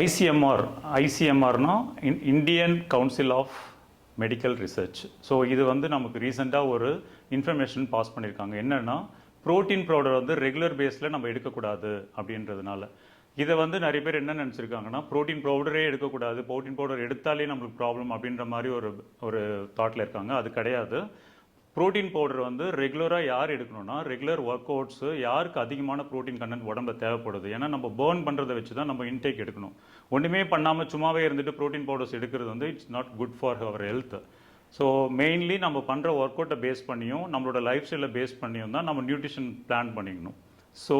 ICMR ஐசிஎம்ஆர்னா Indian council of medical research so இது வந்து நமக்கு ரீசெண்டாக ஒரு இன்ஃபர்மேஷன் பாஸ் பண்ணியிருக்காங்க என்னென்னா ப்ரோட்டீன் பவுடர் வந்து ரெகுலர் பேஸில் நம்ம எடுக்கக்கூடாது அப்படின்றதுனால. இதை வந்து நிறைய பேர் என்ன நினச்சிருக்காங்கன்னா ப்ரோட்டீன் பவுடரே எடுக்கக்கூடாது ப்ரோட்டீன் பவுடர் எடுத்தாலே நம்மளுக்கு ப்ராப்ளம் அப்படின்ற மாதிரி ஒரு ஒரு தாட்டில் இருக்காங்க. அது கிடையாது. புரோட்டீன் பவுடர் வந்து ரெகுலராக யார் எடுக்கணும்னா ரெகுலர் ஒர்க் அவுட்ஸு யாருக்கு அதிகமான புரோட்டீன் கண்டென்ட் உடம்புல தேவைப்படுது? ஏன்னா நம்ம பேர்ன் பண்ணுறதை வச்சு தான் நம்ம இன்டேக் எடுக்கணும். ஒன்றுமே பண்ணாமல் சும்மாவே இருந்துட்டு புரோட்டீன் பவுடர்ஸ் எடுக்கிறது வந்து it's not good for our health so mainly நம்ம பண்ணுற ஒர்க் அவுட்டை பேஸ் பண்ணியும் நம்மளோட லைஃப் ஸ்டைலை பேஸ் பண்ணியும் தான் நம்ம நியூட்ரிஷன் பிளான் பண்ணிக்கணும். ஸோ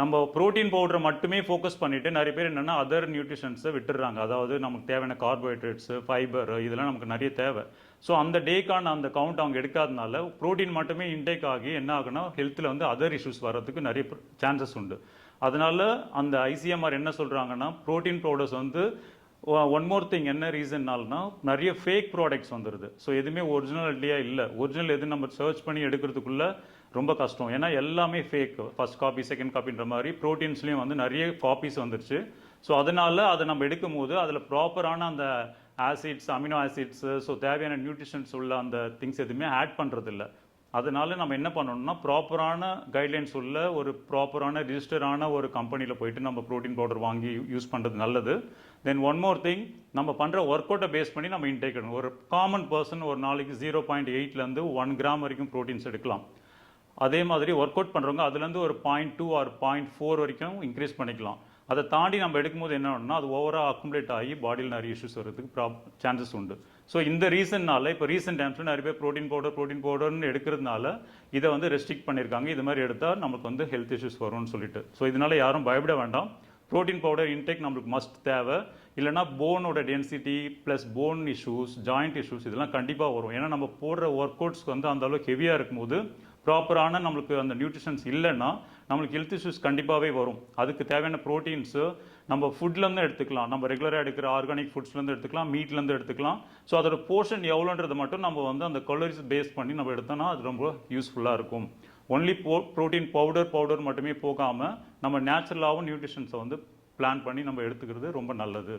நம்ம புரோட்டீன் பவுடரை மட்டுமே ஃபோக்கஸ் பண்ணிவிட்டு நிறைய பேர் என்னென்னா அதர் நியூட்ரிஷன்ஸை விட்டுடுறாங்க. அதாவது நமக்கு தேவையான கார்போஹைட்ரேட்ஸு ஃபைபர் இதெல்லாம் நமக்கு நிறைய தேவை. ஸோ அந்த டேக்கான அந்த கவுண்ட் அவங்க எடுக்காதனால ப்ரோட்டீன் மட்டுமே இன்டேக் ஆகி என்ன ஆகுனா ஹெல்த்தில் வந்து அதர் இஷ்யூஸ் வர்றதுக்கு நிறைய சான்சஸ் உண்டு. அதனால அந்த ஐசிஎம்ஆர் என்ன சொல்கிறாங்கன்னா புரோட்டீன் பவுடர்ஸ் வந்து ஒன் மோர் திங் என்ன ரீசன்னால்னா நிறைய ஃபேக் ப்ராடக்ட்ஸ் வந்துடுது ஸோ எதுவுமே ஒரிஜினல் இல்லையா இல்லை. ஒரிஜினல் எது நம்ம சர்ச் பண்ணி எடுக்கிறதுக்குள்ளே ரொம்ப கஷ்டம். ஏன்னா எல்லாமே ஃபேக் ஃபர்ஸ்ட் காப்பி செகண்ட் காப்பின்ற மாதிரி ப்ரோட்டீன்ஸ்லேயும் வந்து நிறைய காப்பீஸ் வந்துருச்சு. ஸோ அதனால அதை நம்ம எடுக்கும் போது அதில் ப்ராப்பரான அந்த ஆசிட்ஸ் அமினோ ஆசிட்ஸ் ஸோ தேவையான நியூட்ரிஷன்ஸ் உள்ள அந்த திங்ஸ் எதுவுமே ஆட் பண்ணுறதில்ல அதனால நம்ம என்ன பண்ணணும்னா ப்ராப்பரான கைட்லைன்ஸ் உள்ள ஒரு ப்ராப்பரான ரிஜிஸ்டரான ஒரு கம்பெனியில் போயிட்டு நம்ம ப்ரோட்டீன் பவுடர் வாங்கி யூஸ் பண்ணுறது நல்லது. தென் ஒன் மோர் திங் நம்ம பண்ணுற ஒர்க் அவுட்டை பேஸ் பண்ணி நம்ம இன்டேக் எடுக்கணும். ஒரு காமன் பர்சன் ஒரு நாளைக்கு ஜீரோ பாயிண்ட் எயிட்லேருந்து ஒன் கிராம் வரைக்கும் ப்ரோட்டீன்ஸ் எடுக்கலாம். அதே மாதிரி ஒர்க் அவுட் பண்ணுறவங்க அதுலேருந்து ஒரு point two or point four வரைக்கும் இன்க்ரீஸ் பண்ணிக்கலாம். அதை தாண்டி நம்ம எடுக்கும்போது என்ன ஆகும்னா அது ஓவராக அக்குமுலேட் ஆகி பாடியில் நிறைய இஷ்யூஸ் வர்றதுக்கு ப்ராப் சான்சஸ் உண்டு. ஸோ இந்த ரீசன்னால இப்போ ரீசெண்ட் டைம்ஸில் நிறைய பேர் ப்ரோட்டீன் பவுடர் ப்ரோட்டீன் பவுடர்னு எடுக்கிறதுனால இதை வந்து ரெஸ்ட்ரிக்ட் பண்ணியிருக்காங்க. இது மாதிரி எடுத்தால் நமக்கு வந்து ஹெல்த் இஷ்யூஸ் வரும்னு சொல்லிட்டு. ஸோ இதனால யாரும் பயப்பட வேண்டாம். ப்ரோட்டீன் பவுடர் இன்டேக் நம்மளுக்கு மஸ்ட் தேவை. இல்லைனா போனோட density plus bone issues joint issues இதெல்லாம் கண்டிப்பாக வரும். ஏன்னா நம்ம போடுற ஒர்க் அவுட்ஸ்க்கு வந்து அந்த அளவுக்கு ஹெவியாக இருக்கும்போது ப்ராப்பரான நம்மளுக்கு அந்த நியூட்ரிஷன்ஸ் இல்லைன்னா நம்மளுக்கு ஹெல்த் இஷ்யூஸ் கண்டிப்பாகவே வரும். அதுக்கு தேவையான ப்ரோட்டீன்ஸு நம்ம ஃபுட்லேருந்து எடுத்துக்கலாம். நம்ம ரெகுலராக எடுக்கிற ஆர்கானிக் ஃபுட்ஸ்லேருந்து எடுத்துக்கலாம் மீட்லேருந்து எடுத்துக்கலாம். ஸோ அதோட போர்ஷன் எவ்வளோன்றது மட்டும் நம்ம வந்து அந்த கலோரிஸ் பேஸ் பண்ணி நம்ம எடுத்தோம்னா அது ரொம்ப யூஸ்ஃபுல்லாக இருக்கும். ஒன்லி போ ப்ரோட்டீன் பவுடர் பவுடர் மட்டுமே போகாமல் நம்ம நேச்சுரலாகவும் நியூட்ரிஷன்ஸை வந்து பிளான் பண்ணி நம்ம எடுத்துக்கிறது ரொம்ப நல்லது.